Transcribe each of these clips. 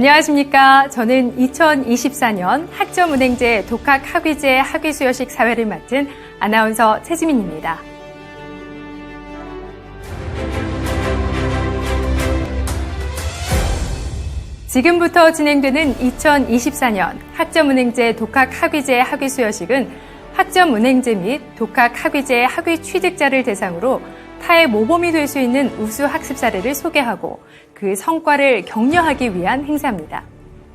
안녕하십니까. 저는 2024년 학점은행제 독학학위제 학위수여식 사회를 맡은 아나운서 최지민입니다. 지금부터 진행되는 2024년 학점은행제 독학학위제 학위수여식은 학점은행제 및 독학학위제 학위 취득자를 대상으로 타의 모범이 될 수 있는 우수 학습 사례를 소개하고 그 성과를 격려하기 위한 행사입니다.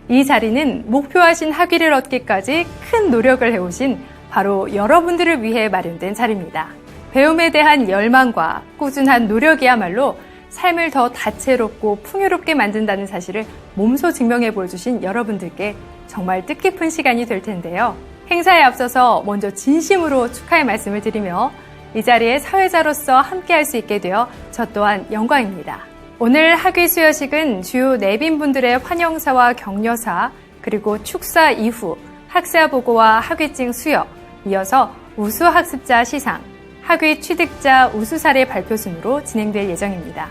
이 자리는 목표하신 학위를 얻기까지 큰 노력을 해오신 바로 여러분들을 위해 마련된 자리입니다. 배움에 대한 열망과 꾸준한 노력이야말로 삶을 더 다채롭고 풍요롭게 만든다는 사실을 몸소 증명해 보여주신 여러분들께 정말 뜻깊은 시간이 될 텐데요. 행사에 앞서서 먼저 진심으로 축하의 말씀을 드리며 이 자리에 사회자로서 함께할 수 있게 되어 저 또한 영광입니다. 오늘 학위 수여식은 주요 내빈분들의 환영사와 격려사 그리고 축사 이후 학사 보고와 학위증 수여 이어서 우수 학습자 시상 학위 취득자 우수 사례 발표 순으로 진행될 예정입니다.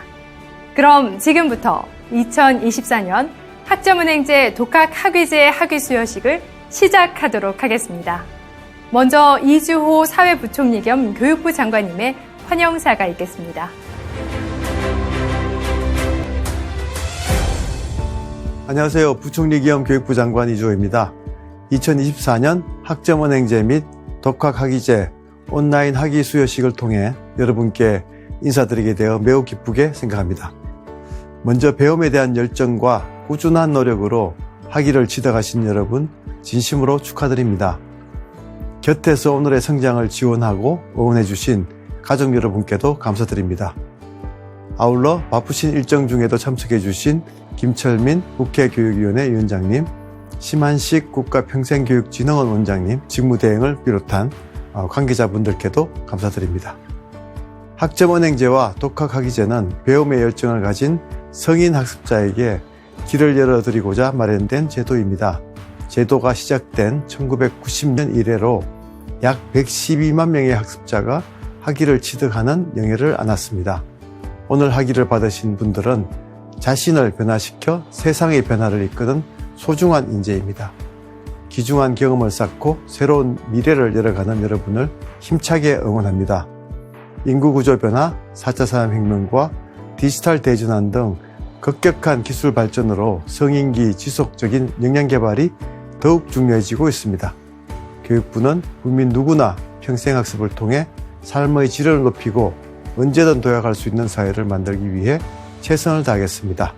그럼 지금부터 2024년 학점은행제 독학 학위제 학위 수여식을 시작하도록 하겠습니다. 먼저 이주호 사회부총리 겸 교육부 장관님의 환영사가 있겠습니다. 안녕하세요. 부총리 겸 교육부 장관 이주호입니다. 2024년 학점은행제 및 독학 학위제 온라인 학위 수여식을 통해 여러분께 인사드리게 되어 매우 기쁘게 생각합니다. 먼저 배움에 대한 열정과 꾸준한 노력으로 학위를 취득하신 여러분 진심으로 축하드립니다. 곁에서 오늘의 성장을 지원하고 응원해주신 가족 여러분께도 감사드립니다. 아울러 바쁘신 일정 중에도 참석해주신 김철민 국회교육위원회 위원장님, 심한식 국가평생교육진흥원 원장님, 직무대행을 비롯한 관계자분들께도 감사드립니다. 학점은행제와 독학학위제는 배움의 열정을 가진 성인 학습자에게 길을 열어드리고자 마련된 제도입니다. 제도가 시작된 1990년 이래로 약 112만 명의 학습자가 학위를 취득하는 영예를 안았습니다. 오늘 학위를 받으신 분들은 자신을 변화시켜 세상의 변화를 이끄는 소중한 인재입니다. 귀중한 경험을 쌓고 새로운 미래를 열어가는 여러분을 힘차게 응원합니다. 인구 구조 변화, 4차 산업혁명과 디지털 대전환 등 급격한 기술 발전으로 성인기 지속적인 역량 개발이 더욱 중요해지고 있습니다. 교육부는 국민 누구나 평생학습을 통해 삶의 질을 높이고 언제든 도약할 수 있는 사회를 만들기 위해 최선을 다하겠습니다.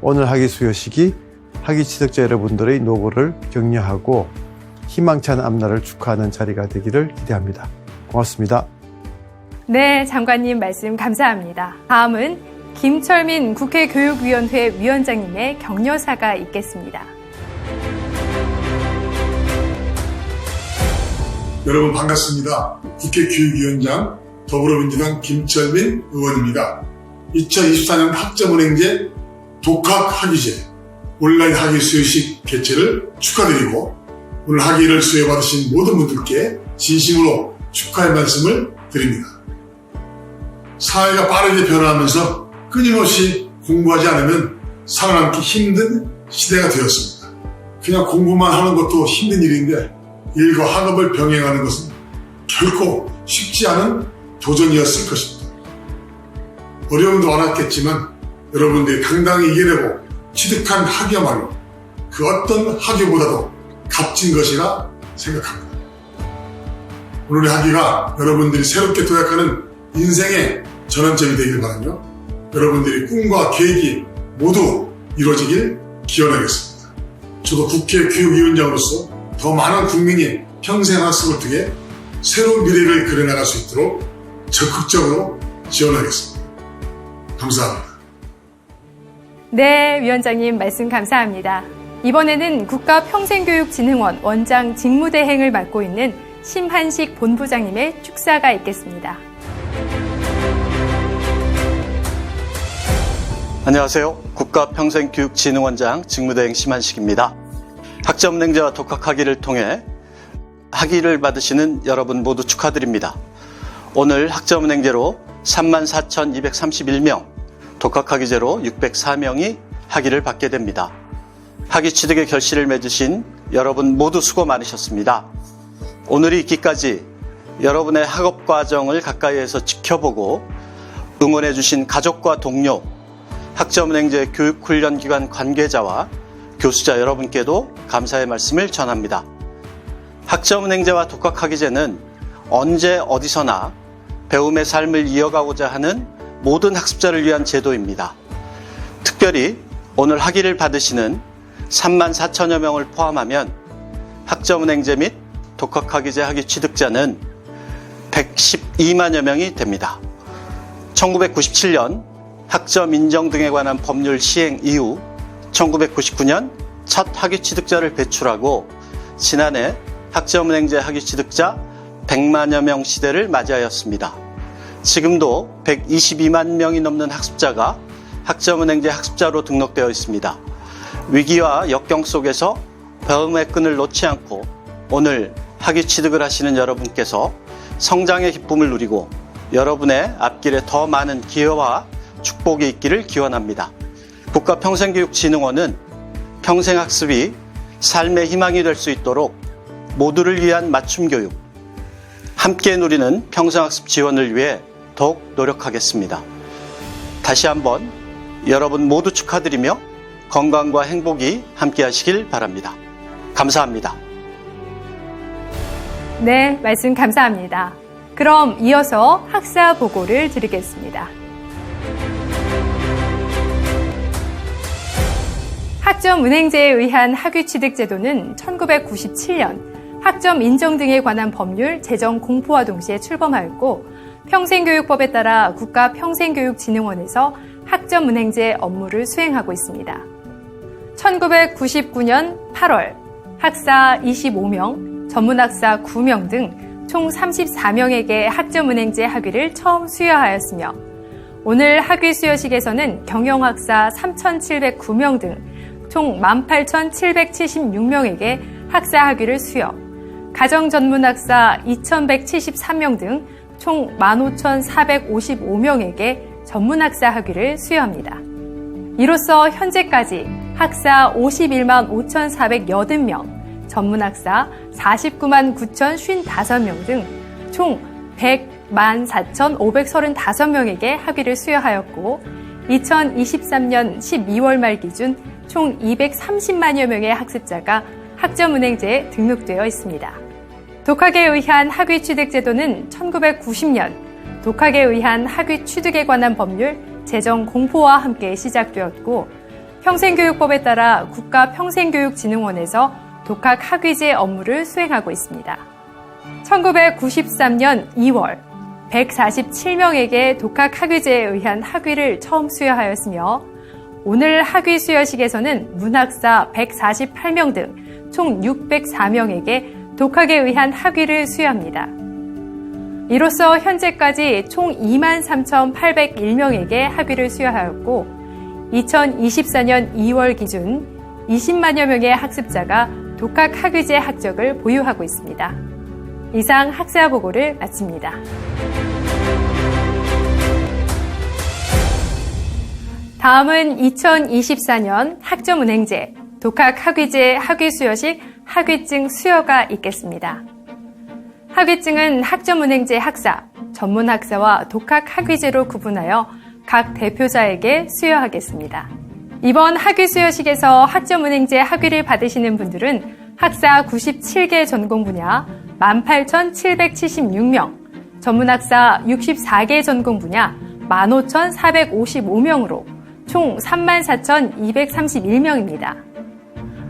오늘 학위 수여식이 학위 취득자 여러분들의 노고를 격려하고 희망찬 앞날을 축하하는 자리가 되기를 기대합니다. 고맙습니다. 네, 장관님 말씀 감사합니다. 다음은 김철민 국회 교육위원회 위원장님의 격려사가 있겠습니다. 여러분 반갑습니다. 국회 교육위원장 더불어민주당 김철민 의원입니다. 2024년 학점은행제 독학학위제 온라인 학위 수여식 개최를 축하드리고 오늘 학위를 수여받으신 모든 분들께 진심으로 축하의 말씀을 드립니다. 사회가 빠르게 변화하면서 끊임없이 공부하지 않으면 살아남기 힘든 시대가 되었습니다. 그냥 공부만 하는 것도 힘든 일인데 일과 학업을 병행하는 것은 결코 쉽지 않은 도전이었을 것입니다. 어려움도 많았겠지만 여러분들이 당당히 이겨내고 취득한 학위야말로 그 어떤 학위보다도 값진 것이라 생각합니다. 오늘의 학위가 여러분들이 새롭게 도약하는 인생의 전환점이 되길 바라며 여러분들이 꿈과 계획이 모두 이루어지길 기원하겠습니다. 저도 국회 교육위원장으로서 더 많은 국민이 평생 학습을 통해 새로운 미래를 그려나갈 수 있도록 적극적으로 지원하겠습니다. 감사합니다. 네, 위원장님 말씀 감사합니다. 이번에는 국가평생교육진흥원 원장 직무대행을 맡고 있는 심한식 본부장님의 축사가 있겠습니다. 안녕하세요. 국가평생교육진흥원장 직무대행 심한식입니다. 학점은행제와 독학학위를 통해 학위를 받으시는 여러분 모두 축하드립니다. 오늘 학점은행제로 34,231명, 독학학위제로 604명이 학위를 받게 됩니다. 학위 취득의 결실을 맺으신 여러분 모두 수고 많으셨습니다. 오늘이 있기까지 여러분의 학업 과정을 가까이에서 지켜보고 응원해주신 가족과 동료, 학점은행제 교육훈련기관 관계자와 교수자 여러분께도 감사의 말씀을 전합니다. 학점은행제와 독학학위제는 언제 어디서나 배움의 삶을 이어가고자 하는 모든 학습자를 위한 제도입니다. 특별히 오늘 학위를 받으시는 3만 4천여 명을 포함하면 학점은행제 및 독학학위제 학위 취득자는 112만여 명이 됩니다. 1997년 학점 인정 등에 관한 법률 시행 이후 1999년 첫 학위 취득자를 배출하고 지난해 학점은행제 학위 취득자 100만여 명 시대를 맞이하였습니다. 지금도 122만 명이 넘는 학습자가 학점은행제 학습자로 등록되어 있습니다. 위기와 역경 속에서 배움의 끈을 놓지 않고 오늘 학위 취득을 하시는 여러분께서 성장의 기쁨을 누리고 여러분의 앞길에 더 많은 기회와 축복이 있기를 기원합니다. 국가평생교육진흥원은 평생학습이 삶의 희망이 될 수 있도록 모두를 위한 맞춤교육, 함께 누리는 평생학습 지원을 위해 더욱 노력하겠습니다. 다시 한번 여러분 모두 축하드리며 건강과 행복이 함께 하시길 바랍니다. 감사합니다. 네, 말씀 감사합니다. 그럼 이어서 학사 보고를 드리겠습니다. 학점 은행제에 의한 학위 취득 제도는 1997년 학점 인정 등에 관한 법률 제정 공포와 동시에 출범하였고 평생교육법에 따라 국가 평생교육진흥원에서 학점 은행제 업무를 수행하고 있습니다. 1999년 8월 학사 25명, 전문학사 9명 등 총 34명에게 학점 은행제 학위를 처음 수여하였으며 오늘 학위 수여식에서는 경영학사 3,709명 등 총 18,776명에게 학사 학위를 수여, 가정 전문학사 2,173명 등 총 15,455명에게 전문학사 학위를 수여합니다. 이로써 현재까지 학사 51만 5,480명, 전문학사 49만 9,055명 등 총 100만 4,535명에게 학위를 수여하였고 2023년 12월 말 기준 총 230만여 명의 학습자가 학점은행제에 등록되어 있습니다. 독학에 의한 학위 취득 제도는 1990년 독학에 의한 학위 취득에 관한 법률 제정 공포와 함께 시작되었고 평생교육법에 따라 국가 평생교육진흥원에서 독학 학위제 업무를 수행하고 있습니다. 1993년 2월 147명에게 독학 학위제에 의한 학위를 처음 수여하였으며 오늘 학위 수여식에서는 문학사 148명 등 총 604명에게 독학에 의한 학위를 수여합니다. 이로써 현재까지 총 23,801명에게 학위를 수여하였고 2024년 2월 기준 20만여 명의 학습자가 독학 학위제 학적을 보유하고 있습니다. 이상 학사 보고를 마칩니다. 다음은 2024년 학점은행제 독학 학위제 학위 수여식 학위증 수여가 있겠습니다. 학위증은 학점은행제 학사, 전문 학사와 독학 학위제로 구분하여 각 대표자에게 수여하겠습니다. 이번 학위 수여식에서 학점은행제 학위를 받으시는 분들은 학사 97개 전공 분야 18,776명, 전문학사 64개 전공 분야 15,455명으로 총 34,231명입니다.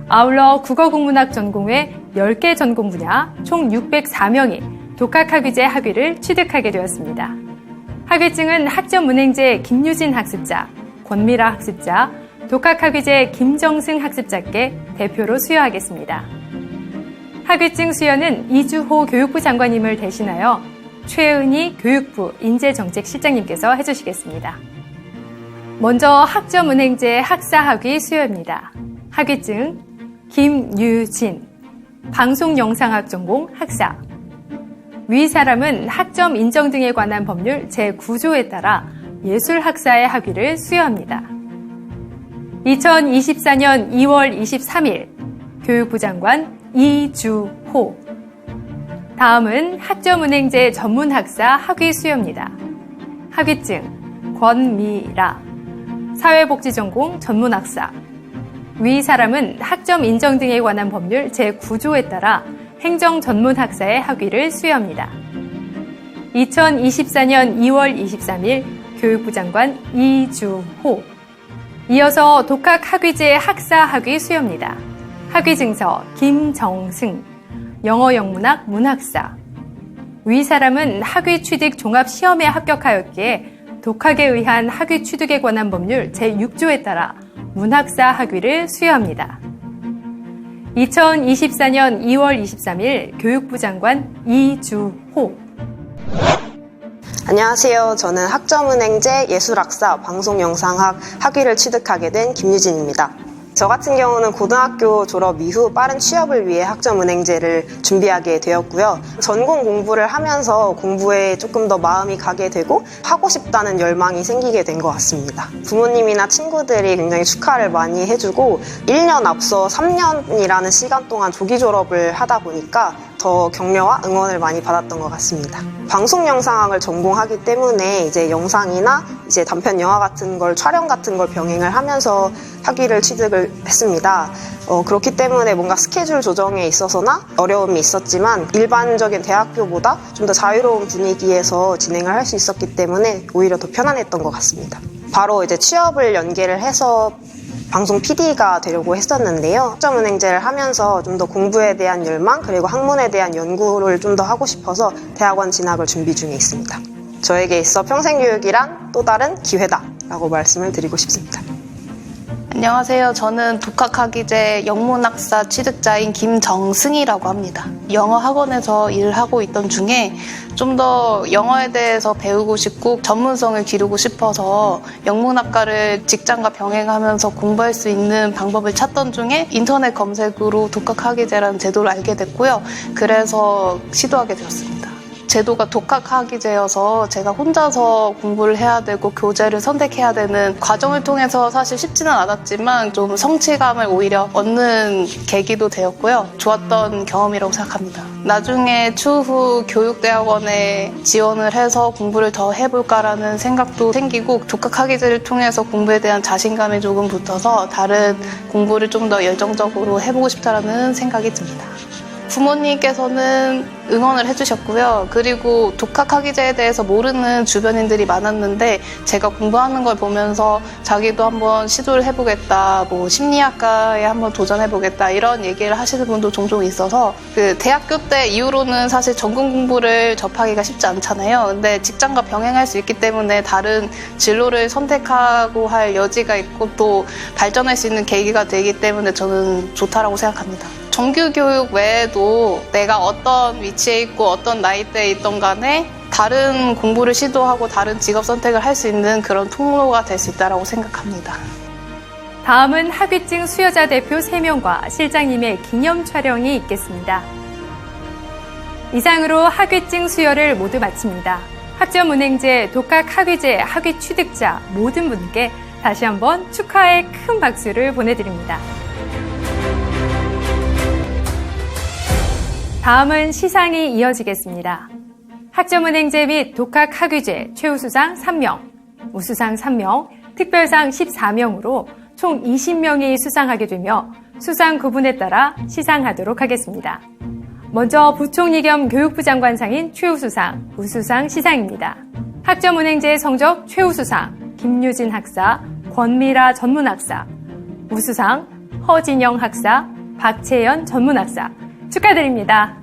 아울러 국어국문학 전공의 10개 전공 분야 총 604명이 독학학위제 학위를 취득하게 되었습니다. 학위증은 학점은행제 김유진 학습자, 권미라 학습자, 독학학위제 김정승 학습자께 대표로 수여하겠습니다. 학위증 수여는 이주호 교육부 장관님을 대신하여 최은희 교육부 인재정책실장님께서 해주시겠습니다. 먼저 학점은행제 학사학위 수여입니다. 학위증 김유진 방송영상학 전공 학사 위 사람은 학점 인정 등에 관한 법률 제9조에 따라 예술학사의 학위를 수여합니다. 2024년 2월 23일 교육부 장관 이주호. 다음은 학점은행제 전문학사 학위 수여입니다. 학위증 권미라. 사회복지전공 전문학사. 위 사람은 학점 인정 등에 관한 법률 제9조에 따라 행정 전문 학사의 학위를 수여합니다. 2024년 2월 23일 교육부 장관 이주호. 이어서 독학 학위제 학사 학위 수여입니다. 학위 증서 김정승. 영어 영문학 문학사. 위 사람은 학위 취득 종합 시험에 합격하였기에 독학에 의한 학위 취득에 관한 법률 제6조에 따라 문학사 학위를 수여합니다. 2024년 2월 23일 교육부 장관 이주호. 안녕하세요. 저는 학점은행제 예술학사 방송영상학 학위를 취득하게 된 김유진입니다. 저 같은 경우는 고등학교 졸업 이후 빠른 취업을 위해 학점은행제를 준비하게 되었고요. 전공 공부를 하면서 공부에 조금 더 마음이 가게 되고 하고 싶다는 열망이 생기게 된 것 같습니다. 부모님이나 친구들이 굉장히 축하를 많이 해주고 1년 앞서 3년이라는 시간 동안 조기 졸업을 하다 보니까 더 격려와 응원을 많이 받았던 것 같습니다. 방송 영상학을 전공하기 때문에 이제 영상이나 이제 단편 영화 같은 걸 촬영 같은 걸 병행을 하면서 학위를 취득을 했습니다. 어, 그렇기 때문에 뭔가 스케줄 조정에 있어서나 어려움이 있었지만 일반적인 대학교보다 좀 더 자유로운 분위기에서 진행을 할 수 있었기 때문에 오히려 더 편안했던 것 같습니다. 바로 이제 취업을 연계를 해서 방송 PD가 되려고 했었는데요. 학점은행제를 하면서 좀 더 공부에 대한 열망 그리고 학문에 대한 연구를 좀 더 하고 싶어서 대학원 진학을 준비 중에 있습니다. 저에게 있어 평생 교육이란 또 다른 기회다라고 말씀을 드리고 싶습니다. 안녕하세요. 저는 독학학위제 영문학사 취득자인 김정승이라고 합니다. 영어 학원에서 일을 하고 있던 중에 좀 더 영어에 대해서 배우고 싶고 전문성을 기르고 싶어서 영문학과를 직장과 병행하면서 공부할 수 있는 방법을 찾던 중에 인터넷 검색으로 독학학위제라는 제도를 알게 됐고요. 그래서 시도하게 되었습니다. 제도가 독학학위제여서 제가 혼자서 공부를 해야 되고 교재를 선택해야 되는 과정을 통해서 사실 쉽지는 않았지만 좀 성취감을 오히려 얻는 계기도 되었고요. 좋았던 경험이라고 생각합니다. 나중에 추후 교육대학원에 지원을 해서 공부를 더 해볼까라는 생각도 생기고 독학학위제를 통해서 공부에 대한 자신감이 조금 붙어서 다른 공부를 좀 더 열정적으로 해보고 싶다라는 생각이 듭니다. 부모님께서는 응원을 해주셨고요. 그리고 독학학위제에 대해서 모르는 주변인들이 많았는데 제가 공부하는 걸 보면서 자기도 한번 시도를 해보겠다, 뭐 심리학과에 한번 도전해보겠다 이런 얘기를 하시는 분도 종종 있어서 그 대학교 때 이후로는 사실 전공 공부를 접하기가 쉽지 않잖아요. 근데 직장과 병행할 수 있기 때문에 다른 진로를 선택하고 할 여지가 있고 또 발전할 수 있는 계기가 되기 때문에 저는 좋다라고 생각합니다. 정규 교육 외에도 내가 어떤 위치에 있고 어떤 나이대에 있던 간에 다른 공부를 시도하고 다른 직업 선택을 할 수 있는 그런 통로가 될 수 있다고 생각합니다. 다음은 학위증 수여자 대표 3명과 실장님의 기념 촬영이 있겠습니다. 이상으로 학위증 수여를 모두 마칩니다. 학점은행제 독학 학위제 학위 취득자 모든 분께 다시 한번 축하의 큰 박수를 보내드립니다. 다음은 시상이 이어지겠습니다. 학점은행제 및 독학 학위제 최우수상 3명, 우수상 3명, 특별상 14명으로 총 20명이 수상하게 되며 수상 구분에 따라 시상하도록 하겠습니다. 먼저 부총리 겸 교육부 장관상인 최우수상, 우수상 시상입니다. 학점은행제 성적 최우수상 김유진 학사, 권미라 전문학사, 우수상 허진영 학사, 박채연 전문학사 축하드립니다.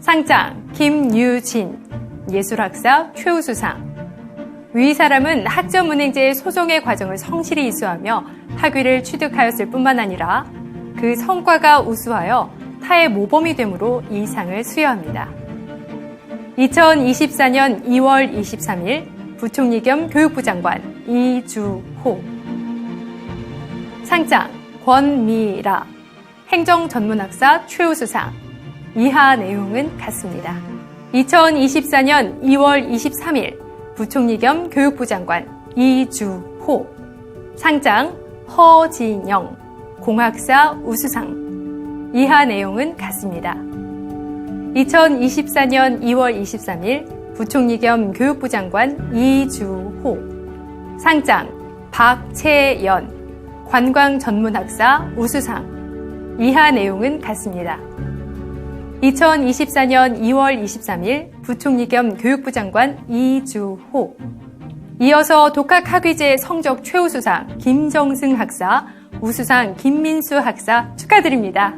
상장 김유진 예술학사 최우수상 위 사람은 학점은행제의 소송의 과정을 성실히 이수하며 학위를 취득하였을 뿐만 아니라 그 성과가 우수하여 타의 모범이 되므로 이 상을 수여합니다. 2024년 2월 23일 부총리 겸 교육부 장관 이주호 상장 권미라 행정전문학사 최우수상 이하 내용은 같습니다. 2024년 2월 23일 부총리 겸 교육부 장관 이주호 상장 허진영 공학사 우수상 이하 내용은 같습니다. 2024년 2월 23일 부총리 겸 교육부 장관 이주호 상장 박채연 관광 전문학사 우수상 이하 내용은 같습니다. 2024년 2월 23일 부총리 겸 교육부 장관 이주호 이어서 독학학위제 성적 최우수상 김정승 학사, 우수상 김민수 학사 축하드립니다.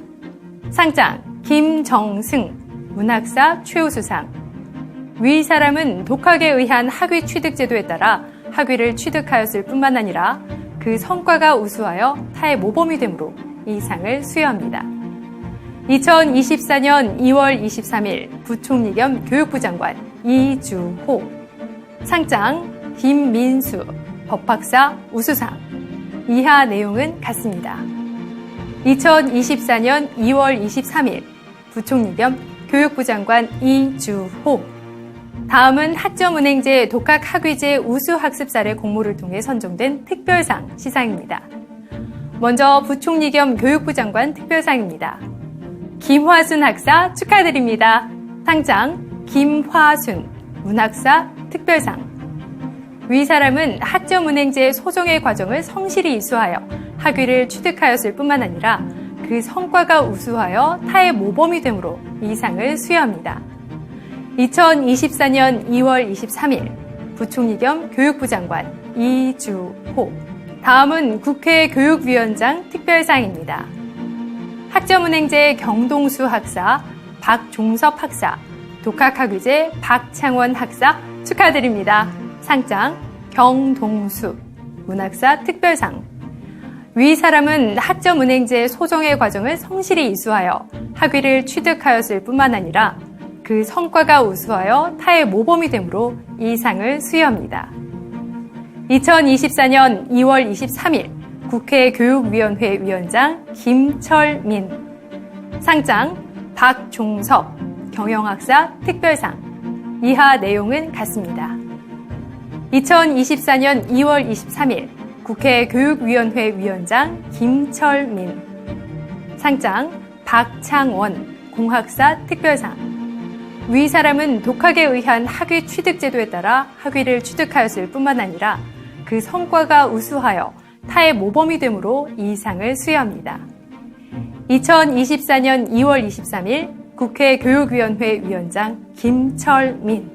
상장 김정승 문학사 최우수상 위 사람은 독학에 의한 학위 취득 제도에 따라 학위를 취득하였을 뿐만 아니라 그 성과가 우수하여 타의 모범이 되므로 이 상을 수여합니다. 2024년 2월 23일 부총리 겸 교육부 장관 이주호 상장 김민수 법학사 우수상 이하 내용은 같습니다. 2024년 2월 23일 부총리 겸 교육부 장관 이주호 다음은 학점은행제 독학학위제 우수학습 사례 공모를 통해 선정된 특별상 시상입니다. 먼저 부총리 겸 교육부 장관 특별상입니다. 김화순 학사 축하드립니다. 상장 김화순 문학사 특별상 위 사람은 학점 은행제 소정의 과정을 성실히 이수하여 학위를 취득하였을 뿐만 아니라 그 성과가 우수하여 타의 모범이 되므로 이 상을 수여합니다. 2024년 2월 23일 부총리 겸 교육부 장관 이주호 다음은 국회 교육위원장 특별상입니다. 학점은행제 경동수 학사, 박종섭 학사, 독학학위제 박창원 학사 축하드립니다. 상장 경동수 문학사 특별상 위 사람은 학점은행제 소정의 과정을 성실히 이수하여 학위를 취득하였을 뿐만 아니라 그 성과가 우수하여 타의 모범이 되므로 이 상을 수여합니다. 2024년 2월 23일 국회 교육위원회 위원장 김철민. 상장 박종섭 경영학사 특별상. 이하 내용은 같습니다. 2024년 2월 23일 국회 교육위원회 위원장 김철민. 상장 박창원 공학사 특별상. 위 사람은 독학에 의한 학위 취득 제도에 따라 학위를 취득하였을 뿐만 아니라 그 성과가 우수하여 타의 모범이 되므로 이 상을 수여합니다. 2024년 2월 23일 국회 교육위원회 위원장 김철민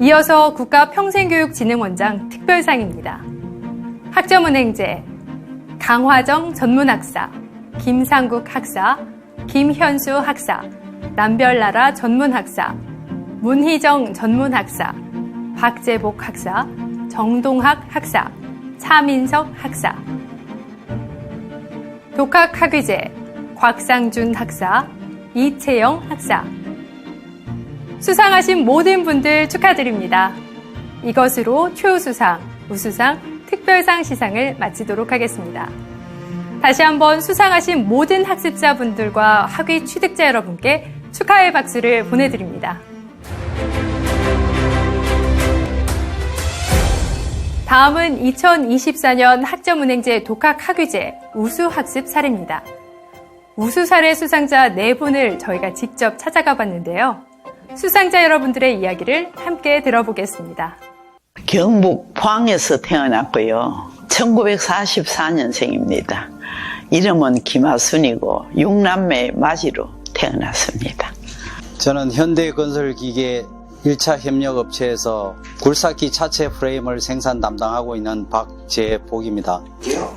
이어서 국가평생교육진흥원장 특별상입니다. 학점은행제 강화정 전문학사, 김상국 학사, 김현수 학사, 남별나라 전문학사, 문희정 전문학사, 박재복 학사, 정동학 학사, 차민석 학사, 독학 학위제 곽상준 학사, 이채영 학사. 수상하신 모든 분들 축하드립니다. 이것으로 최우수상, 우수상, 특별상 시상을 마치도록 하겠습니다. 다시 한번 수상하신 모든 학습자분들과 학위 취득자 여러분께 축하의 박수를 보내드립니다. 다음은 2024년 학점은행제 독학학위제 우수학습 사례입니다. 우수 사례 수상자 4분을 저희가 직접 찾아가 봤는데요. 수상자 여러분들의 이야기를 함께 들어보겠습니다. 경북 포항에서 태어났고요. 1944년생입니다. 이름은 김하순이고 육남매 맞이로 태어났습니다. 저는 현대건설기계 1차 협력업체에서 굴삭기 차체 프레임을 생산 담당하고 있는 박재복입니다.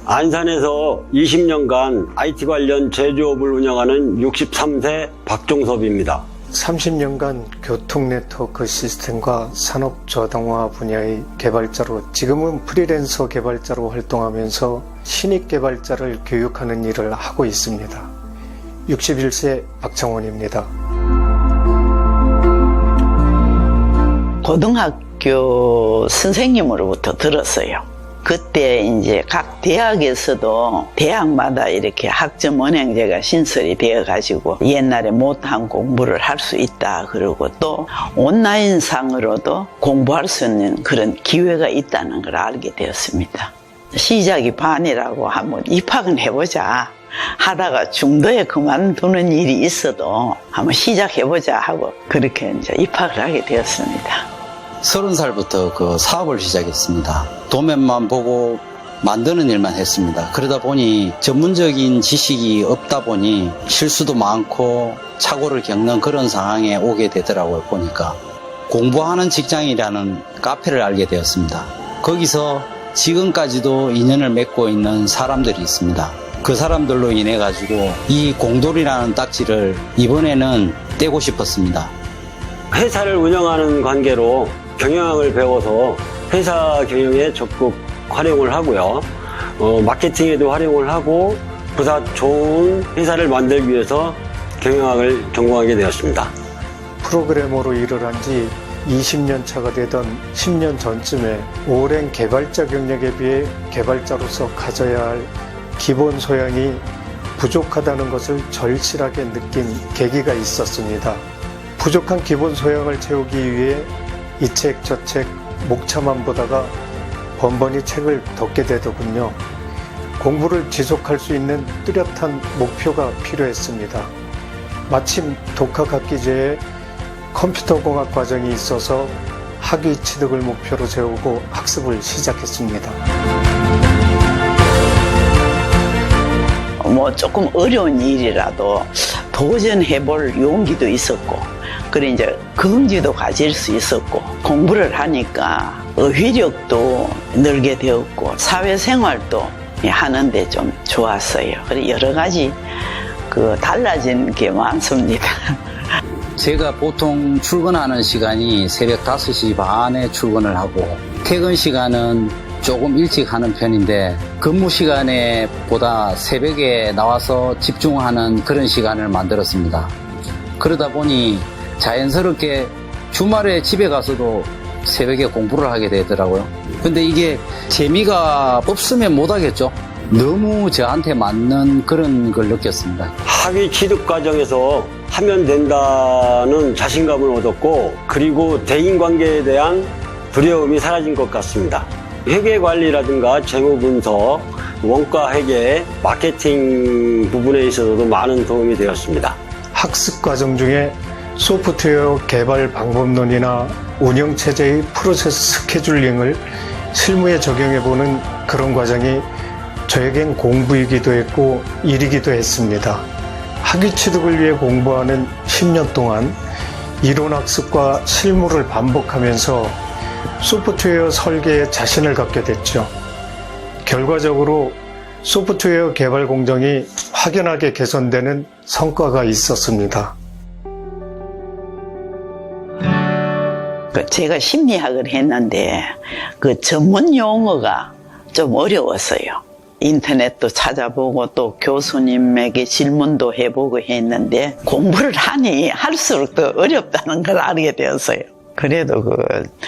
안산에서 20년간 IT 관련 제조업을 운영하는 63세 박종섭입니다. 30년간 교통 네트워크 시스템과 산업 자동화 분야의 개발자로 지금은 프리랜서 개발자로 활동하면서 신입 개발자를 교육하는 일을 하고 있습니다. 61세 박창원입니다. 고등학교 선생님으로부터 들었어요. 그때 이제 각 대학에서도 대학마다 이렇게 학점 은행제가 신설이 되어 가지고 옛날에 못한 공부를 할 수 있다 그러고 또 온라인 상으로도 공부할 수 있는 그런 기회가 있다는 걸 알게 되었습니다. 시작이 반이라고 한번 입학은 해보자 하다가 중도에 그만두는 일이 있어도 한번 시작해보자 하고 그렇게 이제 입학을 하게 되었습니다. 서른 살부터 그 사업을 시작했습니다. 도면만 보고 만드는 일만 했습니다. 그러다 보니 전문적인 지식이 없다 보니 실수도 많고 착오를 겪는 그런 상황에 오게 되더라고요, 보니까. 공부하는 직장이라는 카페를 알게 되었습니다. 거기서 지금까지도 인연을 맺고 있는 사람들이 있습니다. 그 사람들로 인해 가지고 이 공돌이라는 딱지를 이번에는 떼고 싶었습니다. 회사를 운영하는 관계로 경영학을 배워서 회사 경영에 적극 활용을 하고요. 어, 마케팅에도 활용을 하고 보다 좋은 회사를 만들기 위해서 경영학을 전공하게 되었습니다. 프로그래머로 일을 한 지 20년 차가 되던 10년 전쯤에 오랜 개발자 경력에 비해 개발자로서 가져야 할 기본 소양이 부족하다는 것을 절실하게 느낀 계기가 있었습니다. 부족한 기본 소양을 채우기 위해 이 책 저 책 목차만 보다가 번번이 책을 덮게 되더군요. 공부를 지속할 수 있는 뚜렷한 목표가 필요했습니다. 마침 독학학기제에 컴퓨터공학 과정이 있어서 학위 취득을 목표로 세우고 학습을 시작했습니다. 뭐 조금 어려운 일이라도 도전해볼 용기도 있었고 그래 이제 긍지도 가질 수 있었고 공부를 하니까 어휘력도 늘게 되었고 사회생활도 하는데 좀 좋았어요. 그래 여러 가지 그 달라진 게 많습니다. 제가 보통 출근하는 시간이 새벽 5시 반에 출근을 하고 퇴근 시간은 조금 일찍 하는 편인데 근무 시간에 보다 새벽에 나와서 집중하는 그런 시간을 만들었습니다. 그러다 보니 자연스럽게 주말에 집에 가서도 새벽에 공부를 하게 되더라고요. 근데 이게 재미가 없으면 못 하겠죠. 너무 저한테 맞는 그런 걸 느꼈습니다. 학위 취득 과정에서 하면 된다는 자신감을 얻었고 그리고 대인 관계에 대한 두려움이 사라진 것 같습니다. 회계 관리라든가 재무 분석, 원가 회계, 마케팅 부분에 있어서도 많은 도움이 되었습니다. 학습 과정 중에 소프트웨어 개발 방법론이나 운영 체제의 프로세스 스케줄링을 실무에 적용해 보는 그런 과정이 저에겐 공부이기도 했고 일이기도 했습니다. 학위 취득을 위해 공부하는 10년 동안 이론 학습과 실무를 반복하면서 소프트웨어 설계에 자신을 갖게 됐죠. 결과적으로 소프트웨어 개발 공정이 확연하게 개선되는 성과가 있었습니다. 그 제가 심리학을 했는데 그 전문 용어가 좀 어려웠어요. 인터넷도 찾아보고 또 교수님에게 질문도 해보고 했는데 공부를 하니 할수록 더 어렵다는 걸 알게 되었어요. 그래도 그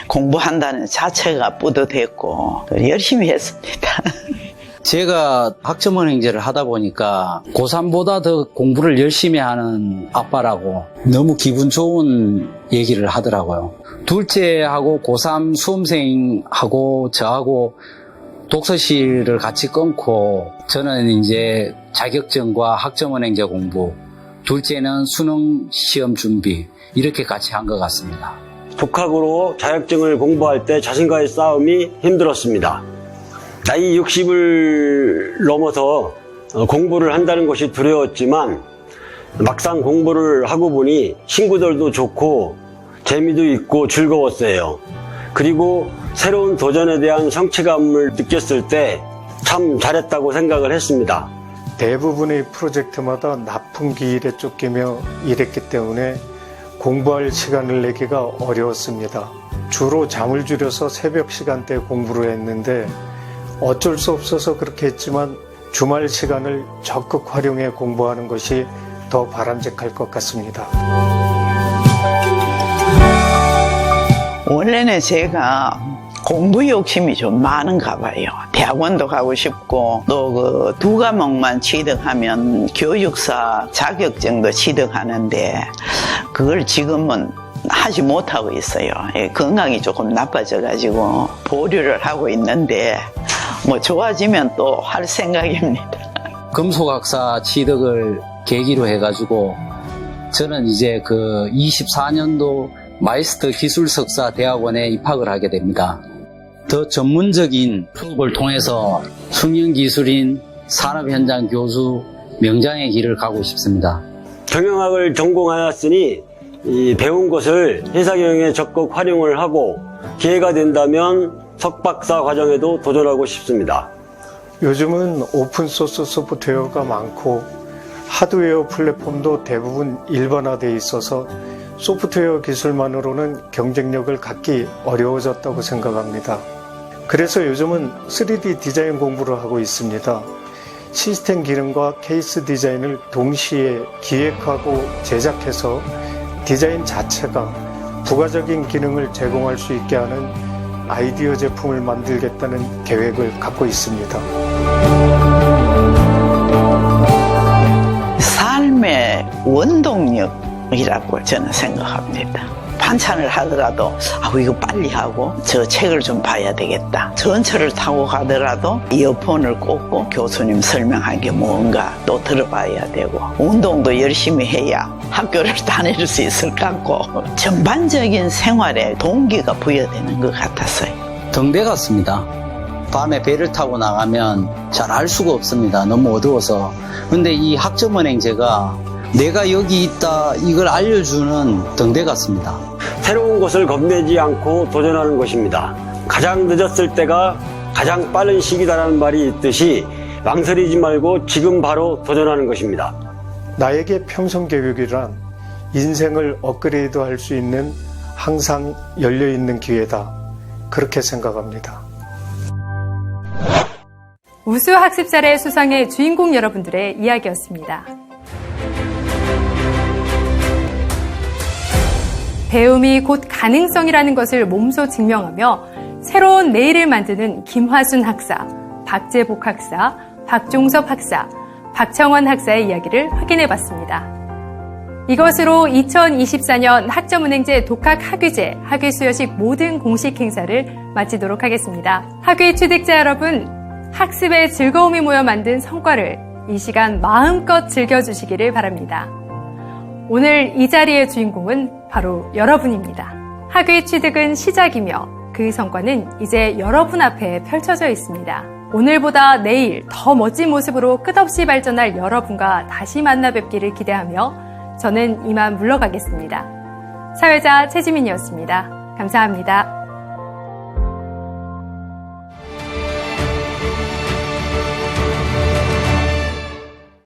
공부한다는 자체가 뿌듯했고 열심히 했습니다. 제가 학점원 행제를 하다 보니까 고3보다 더 공부를 열심히 하는 아빠라고 너무 기분 좋은 얘기를 하더라고요. 둘째하고 고3 수험생하고 저하고 독서실을 같이 끊고 저는 이제 자격증과 학점원 행제 공부, 둘째는 수능 시험 준비 이렇게 같이 한 것 같습니다. 독학으로 자격증을 공부할 때 자신과의 싸움이 힘들었습니다. 나이 60을 넘어서 어, 공부를 한다는 것이 두려웠지만 막상 공부를 하고 보니 친구들도 좋고 재미도 있고 즐거웠어요. 그리고 새로운 도전에 대한 성취감을 느꼈을 때 참 잘했다고 생각을 했습니다. 대부분의 프로젝트마다 나쁜 기일에 쫓기며 일했기 때문에 공부할 시간을 내기가 어려웠습니다. 주로 잠을 줄여서 새벽 시간대 공부를 했는데 어쩔 수 없어서 그렇게 했지만 주말 시간을 적극 활용해 공부하는 것이 더 바람직할 것 같습니다. 원래는 제가 공부 욕심이 좀 많은가 봐요. 대학원도 가고 싶고 또 그 두 과목만 취득하면 교육사 자격증도 취득하는데 그걸 지금은 하지 못하고 있어요. 예, 건강이 조금 나빠져가지고 보류를 하고 있는데 뭐 좋아지면 또 할 생각입니다. 금속학사 취득을 계기로 해가지고 저는 이제 그 24년도 마이스터 기술 석사 대학원에 입학을 하게 됩니다. 더 전문적인 수업을 통해서 숙련 기술인 산업 현장 교수 명장의 길을 가고 싶습니다. 경영학을 전공하였으니 이 배운 것을 회사 경영에 적극 활용을 하고 기회가 된다면 석박사 과정에도 도전하고 싶습니다. 요즘은 오픈소스 소프트웨어가 많고 하드웨어 플랫폼도 대부분 일반화되어 있어서 소프트웨어 기술만으로는 경쟁력을 갖기 어려워졌다고 생각합니다. 그래서 요즘은 3D 디자인 공부를 하고 있습니다. 시스템 기능과 케이스 디자인을 동시에 기획하고 제작해서 디자인 자체가 부가적인 기능을 제공할 수 있게 하는 아이디어 제품을 만들겠다는 계획을 갖고 있습니다. 삶의 원동력 이라고 저는 생각합니다. 반찬을 하더라도 아 이거 빨리 하고 저 책을 좀 봐야 되겠다. 전철을 타고 가더라도 이어폰을 꽂고 교수님 설명한 게 뭔가 또 들어봐야 되고 운동도 열심히 해야 학교를 다닐 수 있을 것 같고 전반적인 생활에 동기가 부여되는 것 같았어요. 등대 같습니다. 밤에 배를 타고 나가면 잘 알 수가 없습니다. 너무 어두워서. 근데 이 학점은행제가 내가 여기 있다 이걸 알려주는 등대 같습니다. 새로운 것을 겁내지 않고 도전하는 것입니다. 가장 늦었을 때가 가장 빠른 시기다라는 말이 있듯이 망설이지 말고 지금 바로 도전하는 것입니다. 나에게 평생 교육이란 인생을 업그레이드 할 수 있는 항상 열려 있는 기회다. 그렇게 생각합니다. 우수 학습자의 수상의 주인공 여러분들의 이야기였습니다. 배움이 곧 가능성이라는 것을 몸소 증명하며 새로운 내일을 만드는 김화순 학사, 박재복 학사, 박종섭 학사, 박청원 학사의 이야기를 확인해 봤습니다. 이것으로 2024년 학점은행제 독학 학위제 학위 수여식 모든 공식 행사를 마치도록 하겠습니다. 학위 취득자 여러분, 학습의 즐거움이 모여 만든 성과를 이 시간 마음껏 즐겨주시기를 바랍니다. 오늘 이 자리의 주인공은 바로 여러분입니다. 학위 취득은 시작이며 그 성과는 이제 여러분 앞에 펼쳐져 있습니다. 오늘보다 내일 더 멋진 모습으로 끝없이 발전할 여러분과 다시 만나 뵙기를 기대하며 저는 이만 물러가겠습니다. 사회자 최지민이었습니다. 감사합니다.